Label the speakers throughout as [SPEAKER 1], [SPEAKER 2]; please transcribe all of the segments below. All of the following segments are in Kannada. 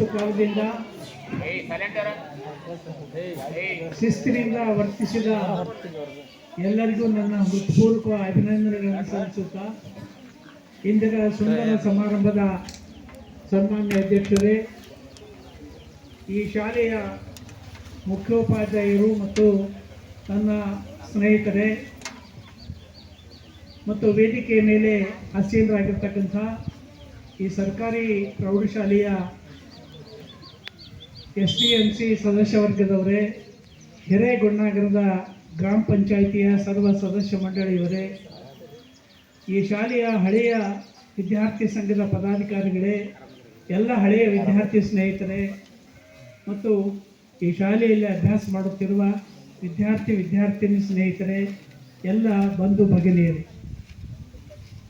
[SPEAKER 1] ಬಹಳಷ್ಟು ಕಾಲದಿಂದ ಶಿಸ್ತಿನಿಂದ ವರ್ತಿಸಿದ ಎಲ್ಲರಿಗೂ ನನ್ನ ಹೃತ್ಪೂರ್ವಕ ಅಭಿನಂದನೆಗಳನ್ನು ಸಲ್ಲಿಸುತ್ತಾ ಇಂದಿನ ಸುಂದರ ಸಮಾರಂಭದ ಸನ್ಮಾನ್ಯ ಅಧ್ಯಕ್ಷರೇ, ಈ ಶಾಲೆಯ ಮುಖ್ಯೋಪಾಧ್ಯಾಯರು ಮತ್ತು ನನ್ನ ಸ್ನೇಹಿತರೆ ಮತ್ತು ವೇದಿಕೆಯ ಮೇಲೆ ಆಸೀನರಾಗಿರ್ತಕ್ಕಂಥ ಈ ಸರ್ಕಾರಿ ಪ್ರೌಢಶಾಲೆಯ ಎಸ್ ಟಿ ಎಂ ಸಿ ಸದಸ್ಯ ವರ್ಗದವರೇ ಹಿರೇಗೊಣ್ಣಾಗರದ ಗ್ರಾಮ ಪಂಚಾಯಿತಿಯ ಸರ್ವ ಸದಸ್ಯ ಮಂಡಳಿಯವರೇ, ಈ ಶಾಲೆಯ ಹಳೆಯ ವಿದ್ಯಾರ್ಥಿ ಸಂಘದ ಪದಾಧಿಕಾರಿಗಳೇ, ಎಲ್ಲ ಹಳೆಯ ವಿದ್ಯಾರ್ಥಿ ಸ್ನೇಹಿತರೇ, ಮತ್ತು ಈ ಶಾಲೆಯಲ್ಲಿ ಅಭ್ಯಾಸ ಮಾಡುತ್ತಿರುವ ವಿದ್ಯಾರ್ಥಿ ವಿದ್ಯಾರ್ಥಿನಿ ಸ್ನೇಹಿತರೆ, ಎಲ್ಲ ಬಂಧು ಭಗಿನಿಯರು.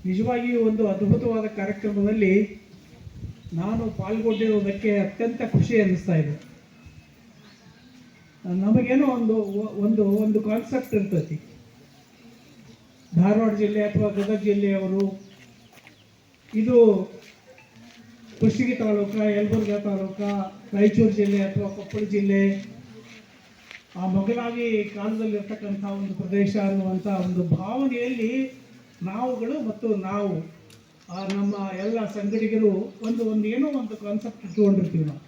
[SPEAKER 1] ನಿಜವಾಗಿಯೂ ಒಂದು ಅದ್ಭುತವಾದ ಕಾರ್ಯಕ್ರಮದಲ್ಲಿ ನಾನು ಪಾಲ್ಗೊಂಡಿರುವುದಕ್ಕೆ ಅತ್ಯಂತ ಖುಷಿ ಅನ್ನಿಸ್ತಾ ಇದೆ. ನಮಗೇನೋ ಒಂದು ಒಂದು ಒಂದು ಕಾನ್ಸೆಪ್ಟ್ ಇರ್ತೈತಿ. ಧಾರವಾಡ ಜಿಲ್ಲೆ ಅಥವಾ ಗದಗ ಜಿಲ್ಲೆಯವರು ಇದು ಕುಷ್ಟಗಿ ತಾಲೂಕ, ಯಲಬುರ್ಗ ತಾಲೂಕ, ರಾಯಚೂರು ಜಿಲ್ಲೆ ಅಥವಾ ಕೊಪ್ಪಳ ಜಿಲ್ಲೆ, ಆ ಮೊಗಲಾಗಿ ಕಾಲದಲ್ಲಿರ್ತಕ್ಕಂಥ ಒಂದು ಪ್ರದೇಶ ಅನ್ನುವಂಥ ಒಂದು ಭಾವನೆಯಲ್ಲಿ ನಾವುಗಳು ಮತ್ತು ನಾವು ನಮ್ಮ ಎಲ್ಲ ಸಂಗಡಿಗರು ಒಂದು ಒಂದು ಏನೋ ಒಂದು ಕಾನ್ಸೆಪ್ಟ್ ಇಟ್ಕೊಂಡಿರ್ತೀವಿ ನಾವು.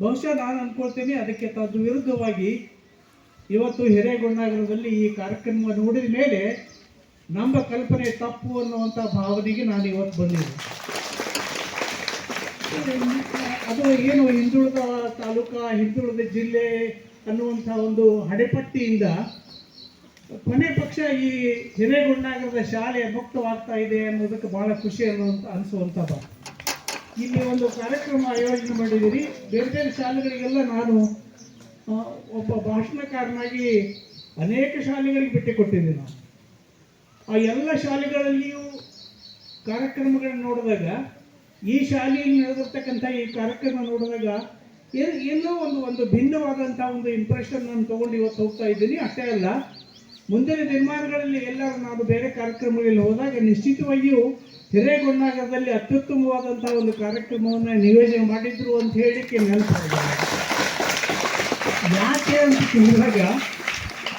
[SPEAKER 1] ಬಹುಶಃ ನಾನು ಅಂದ್ಕೊಳ್ತೀನಿ ಅದಕ್ಕೆ ತದ್ದು ವಿರುದ್ಧವಾಗಿ ಇವತ್ತು ಹಿರೇಗೊಂಡಾಗರದಲ್ಲಿ ಈ ಕಾರ್ಯಕ್ರಮ ನೋಡಿದ ಮೇಲೆ ನಮ್ಮ ಕಲ್ಪನೆ ತಪ್ಪು ಅನ್ನುವಂಥ ಭಾವನೆಗೆ ನಾನು ಇವತ್ತು ಬಂದಿದ್ದೆ ಅದು ಏನು ಹಿಂದುಳಿದ ತಾಲೂಕಾ, ಹಿಂದುಳಿದ ಜಿಲ್ಲೆ ಅನ್ನುವಂಥ ಒಂದು ಹಡೆಪಟ್ಟಿಯಿಂದ ಕೊನೆ ಪಕ್ಷ ಈ ಹಿರೇಗೊಂಡಾಗರದ ಶಾಲೆ ಮುಕ್ತವಾಗ್ತಾ ಇದೆ ಅನ್ನೋದಕ್ಕೆ ಬಹಳ ಖುಷಿ ಅನ್ನುವಂಥ ಅನಿಸುವಂಥದ್ದು ಇಲ್ಲಿ ಒಂದು ಕಾರ್ಯಕ್ರಮ ಆಯೋಜನೆ ಮಾಡಿದ್ದೀರಿ. ಬೇರೆ ಬೇರೆ ಶಾಲೆಗಳಿಗೆಲ್ಲ ನಾನು ಒಬ್ಬ ಭಾಷಣಕಾರನಾಗಿ ಅನೇಕ ಶಾಲೆಗಳಿಗೆ ಭೇಟಿ ಕೊಟ್ಟಿದ್ದೀನಿ ನಾನು. ಆ ಎಲ್ಲ ಶಾಲೆಗಳಲ್ಲಿಯೂ ಕಾರ್ಯಕ್ರಮಗಳನ್ನ ನೋಡಿದಾಗ, ಈ ಶಾಲೆಯಲ್ಲಿ ನಡೆದಿರ್ತಕ್ಕಂಥ ಈ ಕಾರ್ಯಕ್ರಮ ನೋಡಿದಾಗ ಏನು ಏನೋ ಒಂದು ಒಂದು ಭಿನ್ನವಾದಂಥ ಒಂದು ಇಂಪ್ರೆಷನ್ ನಾನು ತೊಗೊಂಡು ಇವತ್ತು ಹೋಗ್ತಾ ಇದ್ದೀನಿ. ಅಷ್ಟೇ ಅಲ್ಲ ಮುಂದಿನ ದಿನಮಾನಗಳಲ್ಲಿ ಎಲ್ಲರೂ ನಾವು ಬೇರೆ ಕಾರ್ಯಕ್ರಮಗಳಲ್ಲಿ ಹೋದಾಗ ನಿಶ್ಚಿತವಾಗಿಯೂ ಹಿರೇಗೊಂಡಾಗದಲ್ಲಿ ಅತ್ಯುತ್ತಮವಾದಂಥ ಒಂದು ಕಾರ್ಯಕ್ರಮವನ್ನು ನಿಯೋಜನೆ ಮಾಡಿದ್ರು ಅಂತ ಹೇಳಲಿಕ್ಕೆ ನೆನಪಾಗಿದೆ ಯಾಕೆ ಅಂತ ಕೇಳಿದಾಗ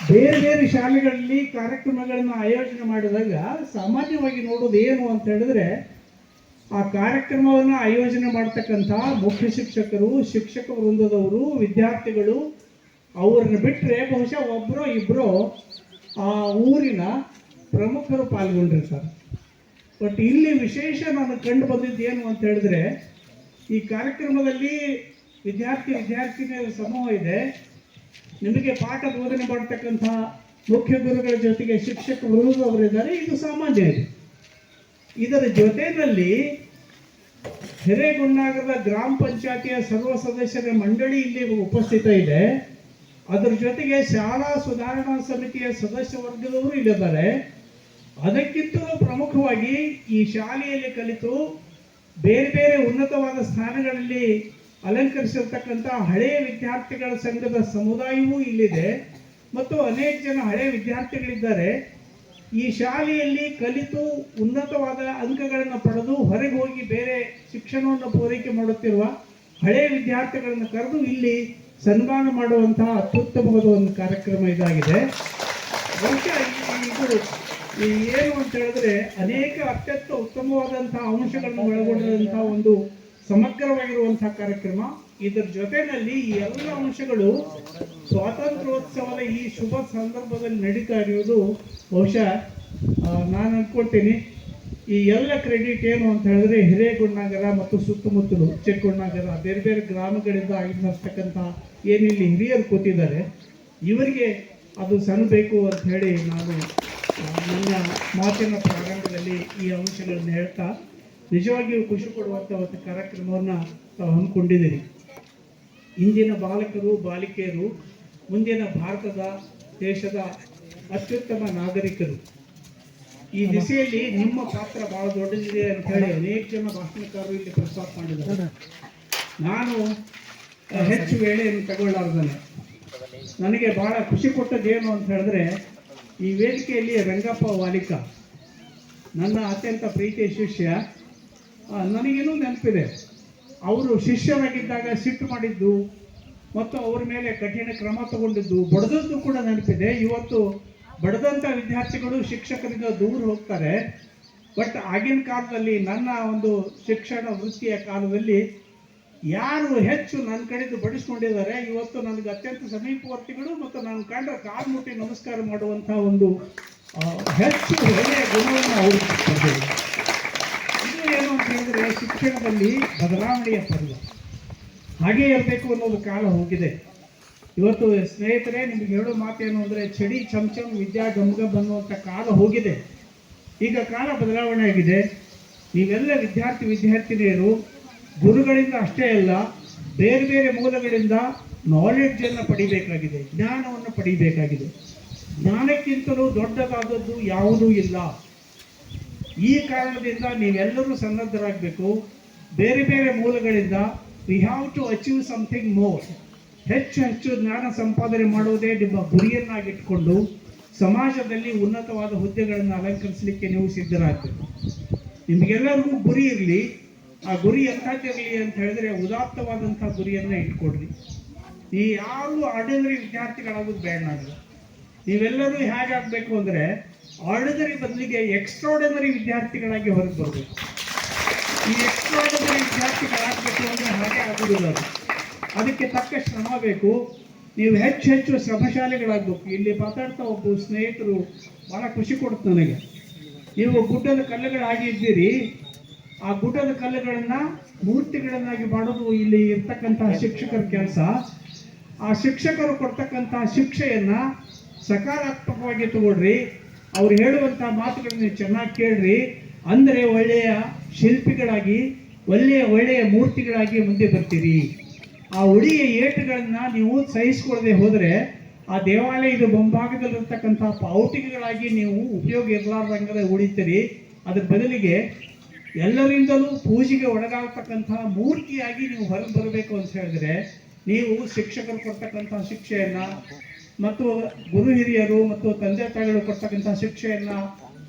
[SPEAKER 1] ಬೇರೆ ಬೇರೆ ಶಾಲೆಗಳಲ್ಲಿ ಕಾರ್ಯಕ್ರಮಗಳನ್ನು ಆಯೋಜನೆ ಮಾಡಿದಾಗ ಸಾಮಾನ್ಯವಾಗಿ ನೋಡೋದು ಏನು ಅಂತ ಹೇಳಿದ್ರೆ ಆ ಕಾರ್ಯಕ್ರಮವನ್ನು ಆಯೋಜನೆ ಮಾಡ್ತಕ್ಕಂಥ ಮುಖ್ಯ ಶಿಕ್ಷಕರು, ಶಿಕ್ಷಕ ವೃಂದದವರು, ವಿದ್ಯಾರ್ಥಿಗಳು, ಅವರನ್ನು ಬಿಟ್ಟರೆ ಬಹುಶಃ ಒಬ್ಬರೋ ಇಬ್ಬರೋ ಆ ಊರಿನ ಪ್ರಮುಖರು ಪಾಲ್ಗೊಂಡಿರ್ತಾರೆ. ಬಟ್ ಇಲ್ಲಿ ವಿಶೇಷ ನಾನು ಕಂಡು ಬಂದಿದ್ದು ಏನು ಅಂತ ಹೇಳಿದ್ರೆ, ಈ ಕಾರ್ಯಕ್ರಮದಲ್ಲಿ ವಿದ್ಯಾರ್ಥಿ ವಿದ್ಯಾರ್ಥಿನಿಯರ ಸಮೂಹ ಇದೆ. ನಿಮಗೆ ಪಾಠ ಬೋಧನೆ ಮಾಡ್ತಕ್ಕಂಥ ಮುಖ್ಯ ಗುರುಗಳ ಜೊತೆಗೆ ಶಿಕ್ಷಕ ಅವರಿದ್ದಾರೆ. ಇದು ಸಾಮಾನ್ಯ ಇದೆ. ಇದರ ಜೊತೆಯಲ್ಲಿ ಹಿರೇಗುಂಡಾಗದ ಗ್ರಾಮ ಪಂಚಾಯತಿಯ ಸರ್ವ ಸದಸ್ಯರ ಮಂಡಳಿ ಇಲ್ಲಿ ಉಪಸ್ಥಿತ ಇದೆ. ಅದರ ಜೊತೆಗೆ ಶಾಲಾ ಸುಧಾರಣಾ ಸಮಿತಿಯ ಸದಸ್ಯ ವರ್ಗದವರು ಇಲ್ಲಿದ್ದಾರೆ. ಅದಕ್ಕಿಂತಲೂ ಪ್ರಮುಖವಾಗಿ ಈ ಶಾಲೆಯಲ್ಲಿ ಕಲಿತು ಬೇರೆ ಬೇರೆ ಉನ್ನತವಾದ ಸ್ಥಾನಗಳಲ್ಲಿ ಅಲಂಕರಿಸಿರ್ತಕ್ಕಂಥ ಹಳೆಯ ವಿದ್ಯಾರ್ಥಿಗಳ ಸಂಘದ ಸಮುದಾಯವೂ ಇಲ್ಲಿದೆ. ಮತ್ತು ಅನೇಕ ಜನ ಹಳೆಯ ವಿದ್ಯಾರ್ಥಿಗಳಿದ್ದಾರೆ. ಈ ಶಾಲೆಯಲ್ಲಿ ಕಲಿತು ಉನ್ನತವಾದ ಅಂಕಗಳನ್ನು ಪಡೆದು ಹೊರಗೆ ಹೋಗಿ ಬೇರೆ ಶಿಕ್ಷಣವನ್ನು ಪೂರೈಕೆ ಮಾಡುತ್ತಿರುವ ಹಳೆಯ ವಿದ್ಯಾರ್ಥಿಗಳನ್ನು ಕರೆದು ಇಲ್ಲಿ ಸನ್ಮಾನ ಮಾಡುವಂತಹ ಅತ್ಯುತ್ತಮವಾದ ಒಂದು ಕಾರ್ಯಕ್ರಮ ಇದಾಗಿದೆ. ಬಹುಶಃ ಇದು ಏನು ಅಂತ ಹೇಳಿದ್ರೆ ಅನೇಕ ಅತ್ಯಂತ ಉತ್ತಮವಾದಂತಹ ಅಂಶಗಳನ್ನು ಒಳಗೊಂಡಂತಹ ಒಂದು ಸಮಗ್ರವಾಗಿರುವಂತಹ ಕಾರ್ಯಕ್ರಮ. ಇದರ ಜೊತೆಯಲ್ಲಿ ಈ ಎಲ್ಲ ಅಂಶಗಳು ಸ್ವಾತಂತ್ರ್ಯೋತ್ಸವದ ಈ ಶುಭ ಸಂದರ್ಭದಲ್ಲಿ ನಡೀತಾ ಇರುವುದು ಬಹುಶಃ ನಾನು ಅನ್ಕೊಳ್ತೀನಿ. ಈ ಎಲ್ಲ ಕ್ರೆಡಿಟ್ ಏನು ಅಂತ ಹೇಳಿದ್ರೆ ಹಿರೇಗುಣ್ಣಾಗರ ಮತ್ತು ಸುತ್ತಮುತ್ತಲು ಚಿಕ್ಕಗುಣ್ಣಾಗರ ಬೇರೆ ಬೇರೆ ಗ್ರಾಮಗಳಿಂದ ಆಗಿರ್ತಕ್ಕಂಥ ಏನಿಲ್ಲಿ ಹಿರಿಯರು ಕೂತಿದ್ದಾರೆ, ಇವರಿಗೆ ಅದು ಸಲ್ಲಬೇಕು ಅಂತ ಹೇಳಿ ನಾನು ನನ್ನ ಮಾತಿನ ಪ್ರಾರಂಭದಲ್ಲಿ ಈ ಅಂಶಗಳನ್ನು ಹೇಳ್ತಾ ನಿಜವಾಗಿಯೂ ಖುಷಿ ಕೊಡುವಂಥ ಒಂದು ಕಾರ್ಯಕ್ರಮವನ್ನು ತಾವು ಹಮ್ಮಿಕೊಂಡಿದ್ದೀರಿ. ಇಂದಿನ ಬಾಲಕರು, ಬಾಲಿಕೆಯರು, ಮುಂದಿನ ಭಾರತದ, ದೇಶದ ಅತ್ಯುತ್ತಮ ನಾಗರಿಕರು ಈ ದಿಸೆಯಲ್ಲಿ ನಿಮ್ಮ ಪಾತ್ರ ಬಹಳ ದೊಡ್ಡದಿದೆ ಅಂತ ಹೇಳಿ ಅನೇಕ ಜನ ಭಾಷಣಕಾರರು ಇಲ್ಲಿ ಪ್ರಸ್ತಾಪ ಮಾಡಿದ್ದಾರೆ. ನಾನು ಹೆಚ್ಚು ವೇಳೆಯನ್ನು ತಗೊಳ್ಳಾರ್ದಲ್ಲ. ನನಗೆ ಬಹಳ ಖುಷಿ ಕೊಟ್ಟದ್ದೇನು ಅಂತ ಹೇಳಿದ್ರೆ, ಈ ವೇದಿಕೆಯಲ್ಲಿ ರಂಗಪ್ಪ ವಾಲಿಕ, ನನ್ನ ಅತ್ಯಂತ ಪ್ರೀತಿಯ ಶಿಷ್ಯ. ನನಗೇನೂ ನೆನಪಿದೆ. ಅವರು ಶಿಷ್ಯರಾಗಿದ್ದಾಗ ಸಿಟ್ಟು ಮಾಡಿದ್ದು, ಮತ್ತು ಅವ್ರ ಮೇಲೆ ಕಠಿಣ ಕ್ರಮ ತಗೊಂಡಿದ್ದು, ಬಡದದ್ದು ಕೂಡ ನೆನಪಿದೆ. ಇವತ್ತು ಬಡದಂಥ ವಿದ್ಯಾರ್ಥಿಗಳು ಶಿಕ್ಷಕರಿಂದ ದೂರ ಹೋಗ್ತಾರೆ. ಬಟ್ ಆಗಿನ ಕಾಲದಲ್ಲಿ ನನ್ನ ಒಂದು ಶಿಕ್ಷಣ ವೃತ್ತಿಯ ಕಾಲದಲ್ಲಿ ಯಾರು ಹೆಚ್ಚು ನನ್ನ ಕಡೆದು ಬಡಿಸ್ಕೊಂಡಿದ್ದಾರೆ, ಇವತ್ತು ನನಗೆ ಅತ್ಯಂತ ಸಮೀಪವರ್ತಿಗಳು ಮತ್ತು ನಾನು ಕಂಡ ಕಾಲು ಮುಟ್ಟಿ ನಮಸ್ಕಾರ ಮಾಡುವಂಥ ಒಂದು ಹೆಚ್ಚು ಒಳ್ಳೆಯ ಗುಣವನ್ನು ಅವರು ಇನ್ನೂ ಇದು ಏನು ಅಂತ ಹೇಳಿದ್ರೆ, ಶಿಕ್ಷಣದಲ್ಲಿ ಬದಲಾವಣೆಯ ಪರ್ವ. ಹಾಗೇ ಇರಬೇಕು ಅನ್ನೋದು ಕಾಲ ಹೋಗಿದೆ. ಇವತ್ತು ಸ್ನೇಹಿತರೆ, ನಿಮ್ಗೆ ಹೇಳೋ ಮಾತೇನು ಅಂದರೆ, ಚಡಿ ಚಮ್ ವಿದ್ಯಾ ಗಮಗಮ್ ಅನ್ನುವಂಥ ಕಾಲ ಹೋಗಿದೆ. ಈಗ ಕಾಲ ಬದಲಾವಣೆ ಆಗಿದೆ. ನೀವೆಲ್ಲ ವಿದ್ಯಾರ್ಥಿ ವಿದ್ಯಾರ್ಥಿನಿಯರು, ಗುರುಗಳಿಂದ ಅಷ್ಟೇ ಅಲ್ಲ, ಬೇರೆ ಬೇರೆ ಮೂಲಗಳಿಂದ ನಾಲೆಡ್ಜನ್ನು ಪಡಿಬೇಕಾಗಿದೆ, ಜ್ಞಾನವನ್ನು ಪಡಿಬೇಕಾಗಿದೆ. ಜ್ಞಾನಕ್ಕಿಂತಲೂ ದೊಡ್ಡದಾದದ್ದು ಯಾವುದೂ ಇಲ್ಲ. ಈ ಕಾರಣದಿಂದ ನೀವೆಲ್ಲರೂ ಸನ್ನದ್ಧರಾಗಬೇಕು. ಬೇರೆ ಬೇರೆ ಮೂಲಗಳಿಂದ we have to achieve something more ಹೆಚ್ಚು ಹೆಚ್ಚು ಜ್ಞಾನ ಸಂಪಾದನೆ ಮಾಡುವುದೇ ನಿಮ್ಮ ಗುರಿಯನ್ನಾಗಿಟ್ಕೊಂಡು ಸಮಾಜದಲ್ಲಿ ಉನ್ನತವಾದ ಹುದ್ದೆಗಳನ್ನು ಅಲಂಕರಿಸಲಿಕ್ಕೆ ನೀವು ಸಿದ್ಧರಾಗಬೇಕು. ನಿಮಗೆಲ್ಲರಿಗೂ ಗುರಿ ಇರಲಿ. ಆ ಗುರಿ ಎಂಥದ್ದಿರಲಿ ಅಂತ ಹೇಳಿದ್ರೆ ಉದಾತ್ತವಾದಂಥ ಗುರಿಯನ್ನು ಇಟ್ಕೊಡ್ರಿ. ಈ ಯಾರು ಆರ್ಡಿನರಿ ವಿದ್ಯಾರ್ಥಿಗಳಾಗೋದು ಬೇಡ ನನಗೆ ನೀವೆಲ್ಲರೂ ಹೇಗಾಗಬೇಕು ಅಂದರೆ ಆರ್ಡಿನರಿ ಬದಲಿಗೆ ಎಕ್ಸ್ಟ್ರಾರ್ಡಿನರಿ ವಿದ್ಯಾರ್ಥಿಗಳಾಗಿ ಹೊರಗೆ ಬರಬೇಕು. ಈ ಎಕ್ಸ್ಟ್ರಾರ್ಡಿನರಿ ವಿದ್ಯಾರ್ಥಿಗಳಾಗಬೇಕು ಅಂದರೆ ಹಾಗೆ ಆಗುವುದಿಲ್ಲ ಅದಕ್ಕೆ ತಕ್ಕ ಶ್ರಮ ಬೇಕು. ನೀವು ಹೆಚ್ಚು ಹೆಚ್ಚು ಶ್ರಮಶಾಲಿಗಳಾಗಬೇಕು. ಇಲ್ಲಿ ಮಾತಾಡ್ತಾ ಒಬ್ಬ ಸ್ನೇಹಿತರು ಭಾಳ ಖುಷಿ ಕೊಡುತ್ತೆ ನನಗೆ. ನೀವು ಗುಡ್ಡದ ಕಲ್ಲುಗಳಾಗಿದ್ದೀರಿ. ಆ ಗುಡ್ಡದ ಕಲ್ಲುಗಳನ್ನು ಮೂರ್ತಿಗಳನ್ನಾಗಿ ಮಾಡೋದು ಇಲ್ಲಿ ಇರ್ತಕ್ಕಂತಹ ಶಿಕ್ಷಕರ ಕೆಲಸ. ಆ ಶಿಕ್ಷಕರು ಕೊಡ್ತಕ್ಕಂತಹ ಶಿಕ್ಷೆಯನ್ನು ಸಕಾರಾತ್ಮಕವಾಗಿ ತಗೊಳ್ರಿ. ಅವ್ರು ಹೇಳುವಂಥ ಮಾತುಗಳನ್ನ ಚೆನ್ನಾಗಿ ಕೇಳ್ರಿ. ಅಂದರೆ ಒಳ್ಳೆಯ ಶಿಲ್ಪಿಗಳಾಗಿ, ಒಳ್ಳೆಯ ಒಳ್ಳೆಯ ಮೂರ್ತಿಗಳಾಗಿ ಮುಂದೆ ಬರ್ತೀರಿ. ಆ ಉಳಿಯ ಏಟುಗಳನ್ನ ನೀವು ಸಹಿಸಿಕೊಳ್ಳದೆ ಹೋದರೆ ಆ ದೇವಾಲಯದ ಮುಂಭಾಗದಲ್ಲಿರ್ತಕ್ಕಂಥ ಪೌಟಿಕಗಳಾಗಿ ನೀವು ಉಪಯೋಗ ಇರಲಾರ್ದಂಗದ ಉಳಿತೀರಿ. ಅದ್ರ ಬದಲಿಗೆ ಎಲ್ಲರಿಂದಲೂ ಪೂಜೆಗೆ ಒಳಗಾಗ್ತಕ್ಕಂತಹ ಮೂರ್ತಿಯಾಗಿ ನೀವು ಹೊರಗೆ ಬರಬೇಕು ಅಂತ ಹೇಳಿದ್ರೆ ನೀವು ಶಿಕ್ಷಕರು ಕೊಡ್ತಕ್ಕಂಥ ಶಿಕ್ಷೆಯನ್ನ ಮತ್ತು ಗುರು ಹಿರಿಯರು ಮತ್ತು ತಂದೆ ತಾಯಿಗಳು ಕೊಡ್ತಕ್ಕಂಥ ಶಿಕ್ಷೆಯನ್ನ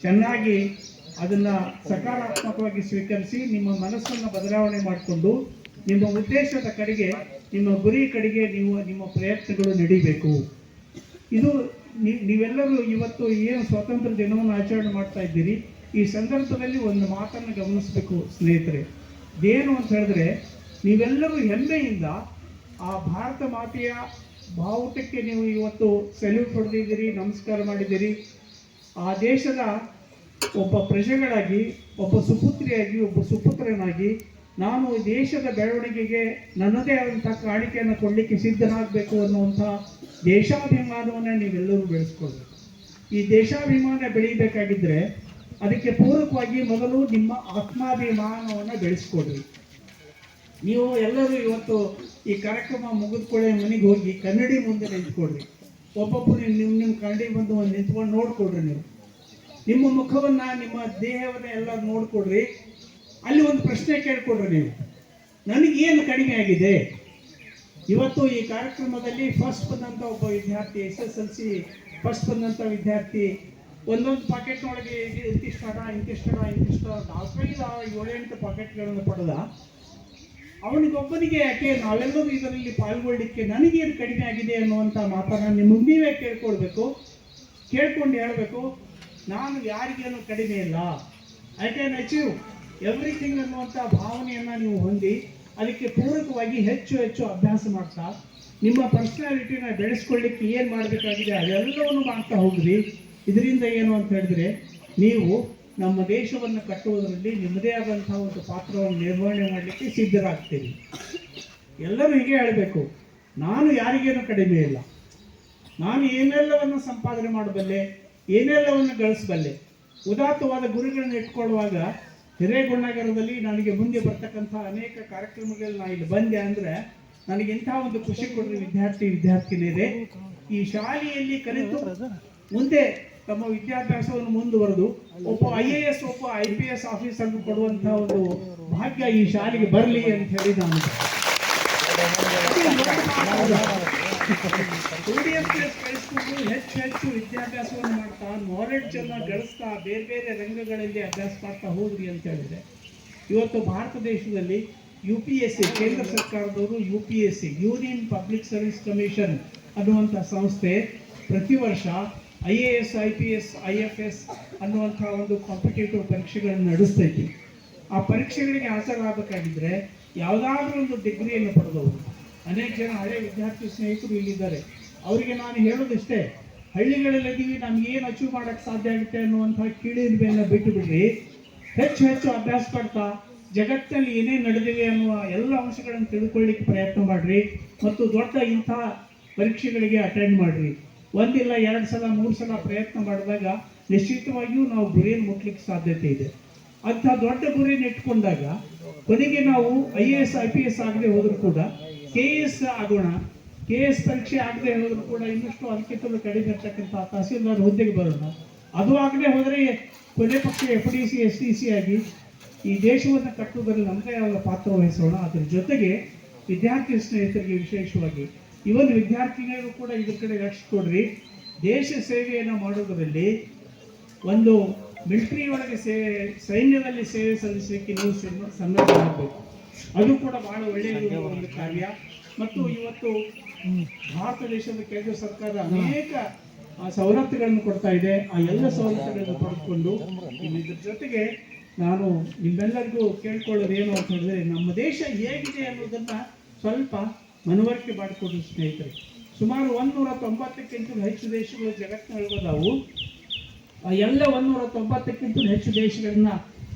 [SPEAKER 1] ಚೆನ್ನಾಗಿ ಅದನ್ನ ಸಕಾರಾತ್ಮಕವಾಗಿ ಸ್ವೀಕರಿಸಿ ನಿಮ್ಮ ಮನಸ್ಸನ್ನು ಬದಲಾವಣೆ ಮಾಡಿಕೊಂಡು ನಿಮ್ಮ ಉದ್ದೇಶದ ಕಡೆಗೆ, ನಿಮ್ಮ ಗುರಿ ಕಡೆಗೆ ನೀವು ನಿಮ್ಮ ಪ್ರಯತ್ನಗಳು ನಡೀಬೇಕು. ಇದು ನೀವೆಲ್ಲರೂ ಇವತ್ತು ಏನು ಸ್ವಾತಂತ್ರ್ಯ ದಿನವನ್ನು ಆಚರಣೆ ಮಾಡ್ತಾ ಇದ್ದೀರಿ, ಈ ಸಂದರ್ಭದಲ್ಲಿ ಒಂದು ಮಾತನ್ನು ಗಮನಿಸಬೇಕು ಸ್ನೇಹಿತರೆ. ಏನು ಅಂತ ಹೇಳಿದ್ರೆ, ನೀವೆಲ್ಲರೂ ಹೆಮ್ಮೆಯಿಂದ ಆ ಭಾರತ ಮಾತೆಯ ಬಾವುಟಕ್ಕೆ ನೀವು ಇವತ್ತು ಸೆಲ್ಯೂಟ್ ಹೊಡೆದಿದ್ದೀರಿ, ನಮಸ್ಕಾರ ಮಾಡಿದ್ದೀರಿ. ಆ ದೇಶದ ಒಬ್ಬ ಪ್ರಜೆಗಳಾಗಿ, ಒಬ್ಬ ಸುಪುತ್ರಿಯಾಗಿ, ಒಬ್ಬ ಸುಪುತ್ರನಾಗಿ ನಾನು ಈ ದೇಶದ ಬೆಳವಣಿಗೆಗೆ ನನ್ನದೇ ಆದಂಥ ಕಾಣಿಕೆಯನ್ನು ಕೊಡಲಿಕ್ಕೆ ಸಿದ್ಧನಾಗಬೇಕು ಅನ್ನುವಂಥ ದೇಶಾಭಿಮಾನವನ್ನು ನೀವೆಲ್ಲರೂ ಬೆಳೆಸ್ಕೊಳ್ಬೇಕು. ಈ ದೇಶಾಭಿಮಾನ ಬೆಳೀಬೇಕಾಗಿದ್ದರೆ ಅದಕ್ಕೆ ಪೂರಕವಾಗಿ ಮೊದಲು ನಿಮ್ಮ ಆತ್ಮಾಭಿಮಾನವನ್ನು ಬೆಳೆಸ್ಕೊಡ್ರಿ ನೀವು ಎಲ್ಲರೂ ಇವತ್ತು ಈ ಕಾರ್ಯಕ್ರಮ ಮುಗಿದ್ಕೊಳ್ಳೆ ಮನೆಗೆ ಹೋಗಿ ಕನ್ನಡಿ ಮುಂದೆ ನಿಂತ್ಕೊಡ್ರಿ ಒಬ್ಬೊಬ್ಬರು ನಿಮ್ಮ ನಿಮ್ಮ ಕನ್ನಡಿ ಬಂದು ಒಂದು ನಿಂತ್ಕೊಂಡು ನೋಡ್ಕೊಡ್ರಿ ನೀವು. ನಿಮ್ಮ ಮುಖವನ್ನ, ನಿಮ್ಮ ದೇಹವನ್ನ ಎಲ್ಲ ನೋಡ್ಕೊಡ್ರಿ ಅಲ್ಲಿ ಒಂದು ಪ್ರಶ್ನೆ ಕೇಳ್ಕೊಡ್ರಿ ನೀವು. ನನಗೇನು ಕಡಿಮೆ ಆಗಿದೆ? ಇವತ್ತು ಈ ಕಾರ್ಯಕ್ರಮದಲ್ಲಿ ಫಸ್ಟ್ ಬಂದಂಥ ಒಬ್ಬ ವಿದ್ಯಾರ್ಥಿ, S S L C first ಬಂದಂಥ ವಿದ್ಯಾರ್ಥಿ, ಒಂದೊಂದು ಪಾಕೆಟ್ನೊಳಗೆ ಇಂತಿಷ್ಟ ಹಣ ಇಂತಿಷ್ಟ ಹಣ ಇಂತಿಷ್ಟ ನಾಲ್ಕೈದು, ಏಳೆಂಟು ಪಾಕೆಟ್ಗಳನ್ನು ಪಡೆದ. ಅವನಿಗೊಬ್ಬನಿಗೆ ಯಾಕೆ ನಾವೆಲ್ಲರೂ ಇದರಲ್ಲಿ ಪಾಲ್ಗೊಳ್ಳಿಕ್ಕೆ ನನಗೇನು ಕಡಿಮೆ ಆಗಿದೆ ಅನ್ನುವಂಥ ಮಾತನ್ನ ನಿಮಗೆ ನೀವೇ ಕೇಳ್ಕೊಳ್ಬೇಕು. ಕೇಳ್ಕೊಂಡು ಹೇಳಬೇಕು. ನಾನು ಯಾರಿಗೇನು ಕಡಿಮೆ ಇಲ್ಲ. ಐ ಕ್ಯಾನ್ ಅಚೀವ್ ಎವ್ರಿಥಿಂಗ್ ಅನ್ನುವಂಥ ಭಾವನೆಯನ್ನು ನೀವು ಹೊಂದಿ ಅದಕ್ಕೆ ಪೂರಕವಾಗಿ ಹೆಚ್ಚು ಹೆಚ್ಚು ಅಭ್ಯಾಸ ಮಾಡ್ತಾ ನಿಮ್ಮ ಪರ್ಸನಾಲಿಟಿನ ಬೆಳೆಸ್ಕೊಳ್ಳಿಕ್ಕೆ ಏನು ಮಾಡಬೇಕಾಗಿದೆ ಅದೆಲ್ಲವನ್ನು ಮಾಡ್ತಾ ಹೋಗ್ರಿ. ಇದರಿಂದ ಏನು ಅಂತ ಹೇಳಿದ್ರೆ ನೀವು ನಮ್ಮ ದೇಶವನ್ನು ಕಟ್ಟುವುದರಲ್ಲಿ ನಿಮ್ಮದೇ ಆದಂತಹ ಒಂದು ಪಾತ್ರವನ್ನು ನಿರ್ವಹಣೆ ಮಾಡಲಿಕ್ಕೆ ಸಿದ್ಧರಾಗ್ತೀರಿ. ಎಲ್ಲರೂ ಹೀಗೆ ಹೇಳಬೇಕು, ನಾನು ಯಾರಿಗೇನು ಕಡಿಮೆ ಇಲ್ಲ. ನಾನು ಏನೆಲ್ಲವನ್ನು ಸಂಪಾದನೆ ಮಾಡಬಲ್ಲೆ, ಏನೆಲ್ಲವನ್ನು ಗಳಿಸಬಲ್ಲೆ. ಉದಾತ್ತವಾದ ಗುರಿಗಳನ್ನು ಇಟ್ಕೊಳ್ಳುವಾಗ ಹಿರೇಗುಣ್ಣಗರದಲ್ಲಿ ನನಗೆ ಮುಂದೆ ಬರ್ತಕ್ಕಂಥ ಅನೇಕ ಕಾರ್ಯಕ್ರಮಗಳಲ್ಲಿ ನಾನು ಇಲ್ಲಿ ಬಂದೆ ಅಂದರೆ ನನಗೆ ಇಂಥ ಒಂದು ಖುಷಿ ಕೊಡ್ರಿ ವಿದ್ಯಾರ್ಥಿ, ವಿದ್ಯಾರ್ಥಿನಿಯರೇ. ಈ ಶಾಲೆಯಲ್ಲಿ ಕಲಿತು ಮುಂದೆ ತಮ್ಮ ವಿದ್ಯಾಭ್ಯಾಸವನ್ನು ಮುಂದುವರೆದು ಒಬ್ಬ ಐ ಎ ಎಸ್, ಒಬ್ಬ ಐ ಪಿ ಎಸ್ ಆಫೀಸರ್ ಕೊಡುವಂತಹ ಒಂದು ಭಾಗ್ಯ ಈ ಶಾಲೆಗೆ ಬರಲಿ ಅಂತ ಹೇಳಿ ನಾನು. ಸ್ಟೂಡಿಯಂಟ್ಸ್ ಕಳಿಸ್ಕೊಂಡು ಹೆಚ್ಚು ಹೆಚ್ಚು ವಿದ್ಯಾಭ್ಯಾಸವನ್ನು ಮಾಡ್ತಾ ನಾಲೆಡ್ಜ್ ಅನ್ನ ಗಳಿಸ್ತಾ ಬೇರೆ ಬೇರೆ ರಂಗಗಳಲ್ಲಿ ಅಭ್ಯಾಸ ಮಾಡ್ತಾ ಅಂತ ಹೇಳಿದ್ರೆ ಇವತ್ತು ಭಾರತ ದೇಶದಲ್ಲಿ ಯು ಪಿ ಎಸ್ ಸಿ ಕೇಂದ್ರ ಸರ್ಕಾರದವರು U P S C union public service commission ಅನ್ನುವಂಥ ಸಂಸ್ಥೆ ಪ್ರತಿ ವರ್ಷ I A S I P S I F S ಅನ್ನುವಂಥ ಒಂದು ಕಾಂಪಿಟೇಟಿವ್ ಪರೀಕ್ಷೆಗಳನ್ನು ನಡೆಸ್ತೈತಿ. ಆ ಪರೀಕ್ಷೆಗಳಿಗೆ ಹಾಜರಾಗಬೇಕಾಗಿದ್ದರೆ ಯಾವುದಾದ್ರೂ ಒಂದು ಡಿಗ್ರಿಯನ್ನು ಪಡೆದವರು. ಅನೇಕ ಜನ ಹಳೆಯ ವಿದ್ಯಾರ್ಥಿ ಸ್ನೇಹಿತರು ಇಲ್ಲಿದ್ದಾರೆ. ಅವರಿಗೆ ನಾನು ಹೇಳೋದಿಷ್ಟೇ ಹಳ್ಳಿಗಳಲ್ಲಿದ್ದೀವಿ, ನಮ್ಗೆ ಏನು ಅಚೀವ್ ಮಾಡಕ್ಕೆ ಸಾಧ್ಯ ಆಗುತ್ತೆ ಅನ್ನುವಂಥ ಕೀಳಿನ ಮೇಲೆ ಬಿಟ್ಟು ಬಿಡ್ರಿ. ಹೆಚ್ಚು ಹೆಚ್ಚು ಅಭ್ಯಾಸ ಪಡ್ತಾ, ಜಗತ್ತಲ್ಲಿ ಏನೇ ನಡೆದಿವೆ ಅನ್ನುವ ಎಲ್ಲ ಅಂಶಗಳನ್ನು ತಿಳ್ಕೊಳ್ಳಿಕ್ಕೆ ಪ್ರಯತ್ನ ಮಾಡ್ರಿ ಮತ್ತು ದೊಡ್ಡ ಇಂಥ ಪರೀಕ್ಷೆಗಳಿಗೆ ಅಟೆಂಡ್ ಮಾಡ್ರಿ. ಒಂದಿಲ್ಲ, ಎರಡು ಸಲ, ಮೂರು ಸಲ ಪ್ರಯತ್ನ ಮಾಡಿದಾಗ ನಿಶ್ಚಿತವಾಗಿಯೂ ನಾವು ಗುರಿಯನ್ನು ಮುಟ್ಲಿಕ್ಕೆ ಸಾಧ್ಯತೆ ಇದೆ. ಅಂಥ ದೊಡ್ಡ ಗುರಿಯನ್ನು ಇಟ್ಕೊಂಡಾಗ ಕೊನೆಗೆ ನಾವು I A S I P S ಆಗದೆ ಹೋದರೂ ಕೂಡ ಕೆ ಎಸ್ ಆಗೋಣ ಕೆ ಎಸ್ ಪರೀಕ್ಷೆ ಆಗದೆ ಹೋದ್ರು ಕೂಡ ಇನ್ನಷ್ಟು ಅದಕ್ಕಿಂತಲೂ ಕಡಿಮೆ ಇರ್ತಕ್ಕಂಥ ತಹಸೀಲ್ದಾರ್ ಹುದ್ದೆಗೆ ಬರೋಣ ಅದು ಆಗದೆ ಹೋದರೆ ಕೊನೆ ಪಕ್ಷ F D C S D C ಆಗಿ ಈ ದೇಶವನ್ನು ಕಟ್ಟುವುದರಲ್ಲಿ ನಮ್ಮದೇ ಆದ ಪಾತ್ರ ವಹಿಸೋಣ ಅದ್ರ ಜೊತೆಗೆ ವಿದ್ಯಾರ್ಥಿ ಸ್ನೇಹಿತರಿಗೆ ವಿಶೇಷವಾಗಿ ಇವನ್ ವಿದ್ಯಾರ್ಥಿಗಳಿಗೂ ಕೂಡ ಇದ್ರ ಕಡೆ ಲಕ್ಷ್ಯ ಕೊಡ್ರಿ. ದೇಶ ಸೇವೆಯನ್ನು ಮಾಡೋದರಲ್ಲಿ ಒಂದು ಮಿಲಿಟರಿ ಒಳಗೆ ಸೇವೆ ಸೈನ್ಯದಲ್ಲಿ ಸೇವೆ ಸಲ್ಲಿಸಲಿಕ್ಕೆ ನೀವು ಸನ್ನ- ಸನ್ನದ್ಧರಾಗಬೇಕು. ಅದು ಕೂಡ ಬಹಳ ಒಳ್ಳೆಯ ಒಂದು ಕಾರ್ಯ. ಮತ್ತು ಇವತ್ತು ಭಾರತ ದೇಶದ ಕೇಂದ್ರ ಸರ್ಕಾರ ಅನೇಕ ಸವಲತ್ತುಗಳನ್ನು ಕೊಡ್ತಾ ಇದೆ. ಆ ಎಲ್ಲ ಸವಲತ್ತುಗಳನ್ನು ಪಡೆದುಕೊಂಡು ಇದ್ರ ಜೊತೆಗೆ ನಾನು ನಿಮ್ಮೆಲ್ಲರಿಗೂ ಕೇಳ್ಕೊಳ್ಳೋದು ಏನು ಅಂತ ಹೇಳಿದ್ರೆ, ನಮ್ಮ ದೇಶ ಹೇಗಿದೆ ಅನ್ನೋದನ್ನ ಸ್ವಲ್ಪ ಮನವರಿಕೆ ಮಾಡಿಕೊಡಿ ಸ್ನೇಹಿತರೆ. ಸುಮಾರು ಒಂದೂರ ತೊಂಬತ್ತಕ್ಕಿಂತ ಹೆಚ್ಚು ದೇಶಗಳು ಜಗತ್ತಿನೊಳಗದಾವು ಆ ಎಲ್ಲ ಒಂದೂರ ತೊಂಬತ್ತಕ್ಕಿಂತ ಹೆಚ್ಚು ದೇಶಗಳನ್ನ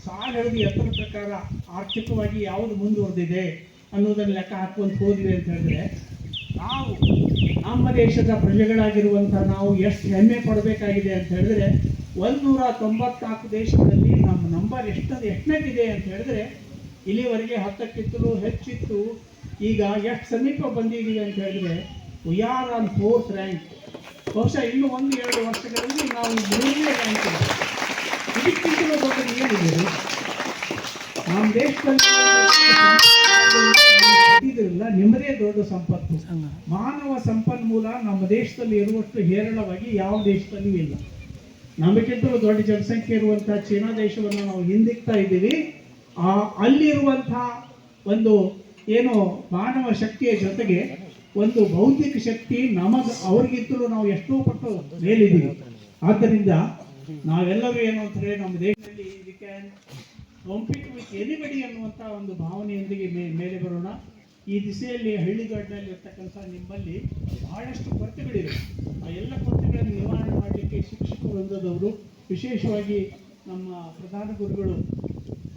[SPEAKER 1] ಸಾಲೆಳೆದು ಎತ್ತರ ಪ್ರಕಾರ ಆರ್ಥಿಕವಾಗಿ ಯಾವುದು ಮುಂದುವರೆದಿದೆ ಅನ್ನೋದನ್ನ ಲೆಕ್ಕ ಹಾಕೊಂಡು ಹೋದ್ವಿ ಅಂತ ಹೇಳಿದ್ರೆ ನಾವು ನಮ್ಮ ದೇಶದ ಪ್ರಜೆಗಳಾಗಿರುವಂಥ ನಾವು ಎಷ್ಟು ಹೆಮ್ಮೆ ಪಡಬೇಕಾಗಿದೆ ಅಂತ ಹೇಳಿದ್ರೆ ಒಂದೂರ ತೊಂಬತ್ನಾಲ್ಕು ದೇಶದಲ್ಲಿ ನಮ್ಮ ನಂಬರ್ ಎಷ್ಟದು ಎಷ್ಟನೇದಿದೆ ಅಂತ ಹೇಳಿದ್ರೆ, ಇಲ್ಲಿವರೆಗೆ ಹತ್ತಕ್ಕಿತ್ತು ಹೆಚ್ಚಿತ್ತು. ಈಗ ಎಷ್ಟು ಸಮೀಪ ಬಂದಿದ್ದೀವಿ ಅಂತ ಹೇಳಿದ್ರೆ we are on fourth rank ಬಹುಶಃ ಇನ್ನು ಒಂದು ಎರಡು ವರ್ಷಗಳಲ್ಲಿ ನಾವು ಮೂರನೇ ರ್ಯಾಂಕ್ ಇದೆ ಇದಕ್ಕಿಂತಲೂ ಏನಿದೆ? ನಮ್ಮ ದೇಶದಲ್ಲಿ ಇದಿರಲ್ಲ ನಿಮ್ಮದೇ ದೊಡ್ಡ ಸಂಪತ್ತು. ಮಾನವ ಸಂಪನ್ಮೂಲ ನಮ್ಮ ದೇಶದಲ್ಲಿ ಇರುವಷ್ಟು ಹೇರಳವಾಗಿ ಯಾವ ದೇಶದಲ್ಲಿ ಇಲ್ಲ. ನಮಗಿಂತ ದೊಡ್ಡ ಜನಸಂಖ್ಯೆ ಇರುವಂತಹ ಚೀನಾ ದೇಶವನ್ನು ನಾವು ಹಿಂದಿಕ್ತಾ ಇದ್ದೀವಿ. ಆ ಅಲ್ಲಿರುವಂತಹ ಒಂದು ಏನು ಮಾನವ ಶಕ್ತಿಯ ಜೊತೆಗೆ ಒಂದು ಬೌದ್ಧಿಕ ಶಕ್ತಿ ನಮಗ ಅವ್ರಿಗಿಂತಲೂ ನಾವು ಎಷ್ಟೋ ಪಟ್ಟು ಮೇಲಿದ್ದೀವಿ. ಆದ್ದರಿಂದ ನಾವೆಲ್ಲರೂ ಏನು ಅಂತಂದ್ರೆ ನಮ್ಮ ದೇಶದಲ್ಲಿ we can compete with anybody ಅನ್ನುವಂಥ ಒಂದು ಭಾವನೆಯೊಂದಿಗೆ ಮೇಲೆ ಬರೋಣ. ಈ ದಿಸೆಯಲ್ಲಿ ಹಳ್ಳಿಗಾಡಿನಲ್ಲಿ ಇರ್ತಕ್ಕಂಥ ನಿಮ್ಮಲ್ಲಿ ಬಹಳಷ್ಟು ಕೊರತೆಗಳಿವೆ. ಆ ಎಲ್ಲ ಕೊರತೆಗಳನ್ನು ನಿವಾರಣೆ ಮಾಡಲಿಕ್ಕೆ ಶಿಕ್ಷಕ ವೃಂದದವರು, ವಿಶೇಷವಾಗಿ ನಮ್ಮ ಪ್ರಧಾನ ಗುರುಗಳು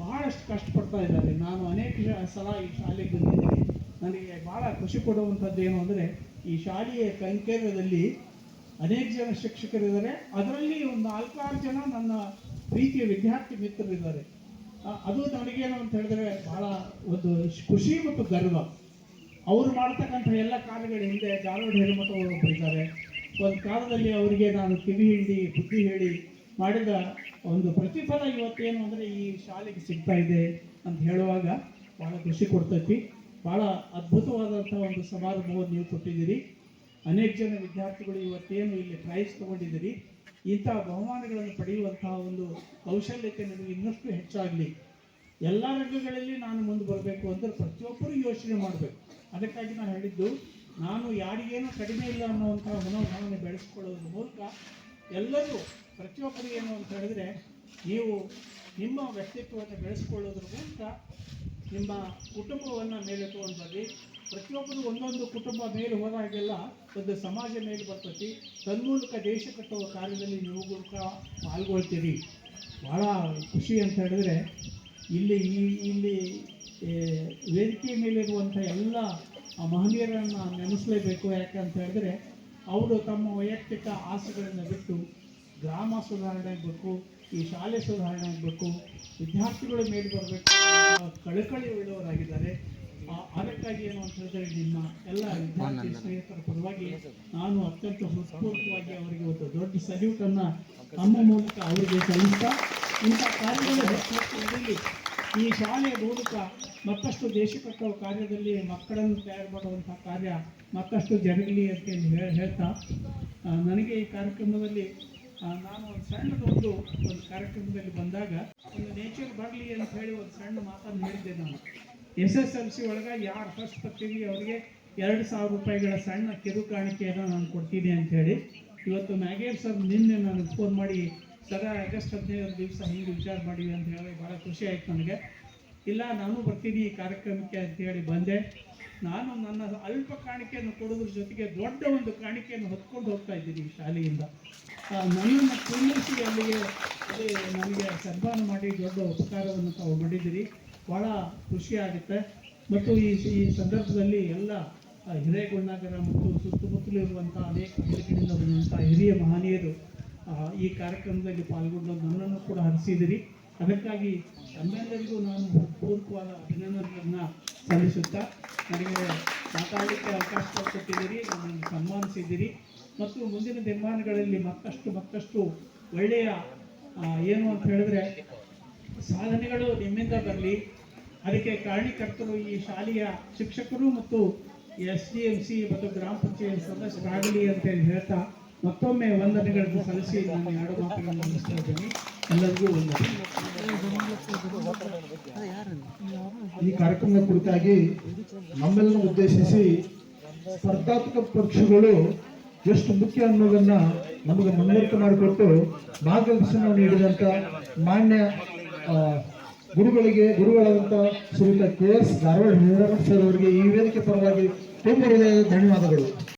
[SPEAKER 1] ಬಹಳಷ್ಟು ಕಷ್ಟಪಡ್ತಾ ಇದ್ದಾರೆ. ನಾನು ಅನೇಕ ಸಲ ಈ ಶಾಲೆಗೆ ಬಂದಿದ್ದೀನಿ. ನನಗೆ ಬಹಳ ಖುಷಿ ಕೊಡುವಂಥದ್ದು ಏನು ಅಂದರೆ, ಈ ಶಾಲೆಯ ಕೈಂಕರ್ಯದಲ್ಲಿ ಅನೇಕ ಜನ ಶಿಕ್ಷಕರಿದ್ದಾರೆ. ಅದರಲ್ಲಿ ಒಂದು ನಾಲ್ಕಾರು ಜನ ನನ್ನ ಪ್ರೀತಿಯ ವಿದ್ಯಾರ್ಥಿ ಮಿತ್ರರಿದ್ದಾರೆ. ಅದು ನನಗೇನು ಅಂತ ಹೇಳಿದ್ರೆ ಬಹಳ ಒಂದು ಖುಷಿ ಮತ್ತು ಗರ್ವ. ಅವರು ಮಾಡ್ತಕ್ಕಂಥ ಎಲ್ಲ ಕಾರ್ಯಗಳ ಹಿಂದೆ ಧಾರವಾಡ ಅವರು ಒಬ್ಬರಿದ್ದಾರೆ. ಒಂದು ಕಾಲದಲ್ಲಿ ಅವರಿಗೆ ನಾನು ಕಿವಿ ಹಿಂಡಿ, ಬುದ್ಧಿ ಹೇಳಿ ಮಾಡಿದ ಒಂದು ಪ್ರತಿಫಲ ಇವತ್ತೇನು ಅಂದರೆ ಈ ಶಾಲೆಗೆ ಸಿಗ್ತಾ ಇದೆ ಅಂತ ಹೇಳುವಾಗ ಭಾಳ ಖುಷಿ ಕೊಡ್ತೈತಿ. ಭಾಳ ಅದ್ಭುತವಾದಂಥ ಒಂದು ಸಮಾರಂಭವನ್ನು ನೀವು ಕೊಟ್ಟಿದ್ದೀರಿ. ಅನೇಕ ಜನ ವಿದ್ಯಾರ್ಥಿಗಳು ಇವತ್ತೇನು ಇಲ್ಲಿ ಪ್ರೈಸ್ ತಗೊಂಡಿದ್ದೀರಿ. ಇಂತಹ ಬಹುಮಾನಗಳನ್ನು ಪಡೆಯುವಂತಹ ಒಂದು ಕೌಶಲ್ಯತೆ ನಿಮಗೆ ಇನ್ನಷ್ಟು ಹೆಚ್ಚಾಗಲಿ. ಎಲ್ಲ ರಂಗಗಳಲ್ಲಿ ನಾನು ಮುಂದೆ ಬರಬೇಕು ಅಂದರೆ ಪ್ರತಿಯೊಬ್ಬರೂ ಯೋಚನೆ ಮಾಡಬೇಕು. ಅದಕ್ಕಾಗಿ ನಾನು ಹೇಳಿದ್ದು, ನಾನು ಯಾರಿಗೇನು ಕಡಿಮೆ ಇಲ್ಲ ಅನ್ನುವಂಥ ಮನೋಭಾವನೆ ಬೆಳೆಸ್ಕೊಳ್ಳೋದ್ರ ಮೂಲಕ ಎಲ್ಲರೂ ಪ್ರತಿಯೊಬ್ಬರು ಏನು ಅಂತ ಹೇಳಿದ್ರೆ, ನೀವು ನಿಮ್ಮ ವ್ಯಕ್ತಿತ್ವವನ್ನು ಬೆಳೆಸ್ಕೊಳ್ಳೋದ್ರ ಮೂಲಕ ನಿಮ್ಮ ಕುಟುಂಬವನ್ನು ಮೇಲೆ ತೊಗೊಂಡು ಪ್ರತಿಯೊಬ್ಬರು ಒಂದೊಂದು ಕುಟುಂಬ ಮೇಲೆ ಹೋದಾಗೆಲ್ಲ ಒಂದು ಸಮಾಜ ಮೇಲೆ ಬರ್ತೈತಿ. ತನ್ಮೂಲಕ ದೇಶ ಕಟ್ಟುವ ಕಾರ್ಯದಲ್ಲಿ ನೀವು ಕೂಡ ಪಾಲ್ಗೊಳ್ತೀರಿ. ಭಾಳ ಖುಷಿ ಅಂತ ಹೇಳಿದ್ರೆ, ಇಲ್ಲಿ ಈ, ಇಲ್ಲಿ ವೇದಿಕೆ ಮೇಲಿರುವಂಥ ಎಲ್ಲ ಆ ಮಹನೀಯರನ್ನು ನೆನೆಸಲೇಬೇಕು ಯಾಕಂತ ಹೇಳಿದ್ರೆ ಅವರು ತಮ್ಮ ವೈಯಕ್ತಿಕ ಆಸೆಗಳನ್ನು ಬಿಟ್ಟು ಗ್ರಾಮ ಸುಧಾರಣೆ ಆಗಬೇಕು ಈ ಶಾಲೆ ಸುಧಾರಣೆ ಆಗಬೇಕು ವಿದ್ಯಾರ್ಥಿಗಳ ಮೇಲೆ ಬರಬೇಕು ಕಳಕಳಿ ಉಳ್ಳವರಾಗಿದ್ದಾರೆ ಅದಕ್ಕಾಗಿ ಏನು ಅಂತ ಹೇಳಿದ್ರೆ ನಿಮ್ಮ ಎಲ್ಲ ವಿದ್ಯಾರ್ಥಿ ಸ್ನೇಹಿತರ ಪರವಾಗಿ ನಾನು ಅತ್ಯಂತ ಹೃತ್ಪೂರ್ವಕವಾಗಿ ಅವರಿಗೆ ಒಂದು ದೊಡ್ಡ ಸಲ್ಯೂಟನ್ನು ನಮ್ಮ ತಮ್ಮ ಮೂಲಕ ಅವರಿಗೆ ಸಲ್ಲಿಸ್ತಾ ಇಂಥ ಕಾರ್ಯಗಳು ಹೆಚ್ಚು ಈ ಶಾಲೆಯ ಮೂಲಕ ಮತ್ತಷ್ಟು ದೇಶ ಕಟ್ಟುವ ಕಾರ್ಯದಲ್ಲಿ ಮಕ್ಕಳನ್ನು ತಯಾರು ಮಾಡುವಂಥ ಕಾರ್ಯ ಮತ್ತಷ್ಟು ಜರುಗಲಿ ಅಂತ ಹೇಳಿ ಹೇಳ್ತಾ ನನಗೆ ಈ ಕಾರ್ಯಕ್ರಮದಲ್ಲಿ ನಾನು ಒಂದು ಸಣ್ಣದೊಂದು ಒಂದು ಕಾರ್ಯಕ್ರಮದಲ್ಲಿ ಬಂದಾಗ ಒಂದು ನೇಚರ್ ಬರಲಿ ಅಂತ ಹೇಳಿ ಒಂದು ಸಣ್ಣ ಮಾತನ್ನು ಹೇಳಿದ್ದೆ ನಾನು. ಎಸ್ ಎಸ್ ಎಲ್ ಸಿ ಒಳಗೆ ಯಾರು ಫಸ್ಟ್ ಬರ್ತೀವಿ ಅವರಿಗೆ ಎರಡು ಸಾವಿರ ರೂಪಾಯಿಗಳ ಸಣ್ಣ ಕಿರು ಕಾಣಿಕೆಯನ್ನು ನಾನು ಕೊಡ್ತೀನಿ ಅಂತ ಹೇಳಿ. ಇವತ್ತು ಮ್ಯಾಗೇರ್ ಸರ್ ನಿನ್ನೆ ನನಗೆ ಫೋನ್ ಮಾಡಿ ಸರ ಆಗಸ್ಟ್ ಹದಿನೈದು ದಿವಸ ಹಿಂಗೆ ವಿಚಾರ ಮಾಡಿವಿ ಅಂತ ಹೇಳಿ ಭಾಳ ಖುಷಿ ಆಯ್ತು ನನಗೆ ಇಲ್ಲ ನಾನು ಬರ್ತೀನಿ ಈ ಕಾರ್ಯಕ್ರಮಕ್ಕೆ ಅಂತ ಹೇಳಿ ಬಂದೆ. ನಾನು ನನ್ನ ಅಲ್ಪ ಕಾಣಿಕೆಯನ್ನು ಕೊಡೋದ್ರ ಜೊತೆಗೆ ದೊಡ್ಡ ಒಂದು ಕಾಣಿಕೆಯನ್ನು ಹೊತ್ಕೊಂಡು ಹೋಗ್ತಾ ಇದ್ದೀನಿ ಈ ಶಾಲೆಯಿಂದ. ನನ್ನನ್ನು ಕುಂದಿಸಿ ಅಲ್ಲಿಗೆ ಅಲ್ಲಿ ನನಗೆ ಸನ್ಮಾನ ಮಾಡಿ ದೊಡ್ಡ ಉಪಕಾರವನ್ನು ತಾವು ಮಾಡಿದ್ದೀರಿ. ಭಾಳ ಖುಷಿ ಆಗುತ್ತೆ. ಮತ್ತು ಈ ಈ ಸಂದರ್ಭದಲ್ಲಿ ಎಲ್ಲ ಆ, ಮತ್ತು ಸುತ್ತಮುತ್ತಲು ಇರುವಂಥ ಅನೇಕ ಹಳ್ಳಿಗಳಿಂದ ಬಂದಂಥ ಹಿರಿಯ ಮಹನೀಯರು ಈ ಕಾರ್ಯಕ್ರಮದಲ್ಲಿ ಪಾಲ್ಗೊಂಡು ನನ್ನನ್ನು ಕೂಡ ಹರಿಸಿದಿರಿ. ಅದಕ್ಕಾಗಿ ತಮ್ಮೆಲ್ಲರಿಗೂ ನಾನು ಪೂರ್ವಕವಾದ ಅಭಿನಂದನೆಗಳನ್ನು ಸಲ್ಲಿಸುತ್ತಾ, ನನಗೆ ಮಾತಾಡಲಿಕ್ಕೆ ಅವಕಾಶ ಕೊಟ್ಟಿದ್ದೀರಿ, ನನ್ನನ್ನು ಸನ್ಮಾನಿಸಿದ್ದೀರಿ. ಮತ್ತು ಮುಂದಿನ ದಿನಮಾನಗಳಲ್ಲಿ ಮತ್ತಷ್ಟು ಮತ್ತಷ್ಟು ಒಳ್ಳೆಯ ಏನು ಅಂತ ಹೇಳಿದ್ರೆ ಸಾಧನೆಗಳು ನಿಮ್ಮಿಂದ ಬರಲಿ. ಅದಕ್ಕೆ ಕಾರಣೀಕರ್ತರು ಈ ಶಾಲೆಯ ಶಿಕ್ಷಕರು ಮತ್ತು ಎಸ್ ಡಿ ಎಂ ಸಿ ಮತ್ತು ಗ್ರಾಮ ಪಂಚಾಯತ್ ಸದಸ್ಯರಾಗಲಿ ಅಂತೇಳಿ ಹೇಳ್ತಾ ಮತ್ತೊಮ್ಮೆ ವಂದನೆಗಳನ್ನು ಸಲ್ಲಿಸಿ ನಾನು ಎರಡು ಮಾತುಗಳನ್ನು ಮುಗಿಸ್ತಾ ಇದ್ದೇನೆ. ಎಲ್ಲರಿಗೂ ವಂದನೆ.
[SPEAKER 2] ಈ ಕಾರ್ಯಕ್ರಮದ ಕುರಿತಾಗಿ ನಮ್ಮೆಲ್ಲರನ್ನು ಉದ್ದೇಶಿಸಿ ಸ್ಪರ್ಧಾತ್ಮಕ ಪರೀಕ್ಷೆಗಳು ಎಷ್ಟು ಮುಖ್ಯ ಅನ್ನೋದನ್ನ ನಮಗೆ ಮನವರಿಕೆ ಮಾಡಿಕೊಟ್ಟು ಮಾರ್ಗದರ್ಶನ ನೀಡಿದಂತ ಮಾನ್ಯ ಗುರುಗಳಿಗೆ ಗುರುಗಳಾದಂಥ ಶ್ರೀಯುತ ಕೆ ಎಸ್ ಧಾರವಾಡ ಸರ್ ಅವರಿಗೆ ಈ ವೇದಿಕೆ ಪರವಾಗಿ ತುಂಬ ಧನ್ಯವಾದಗಳು.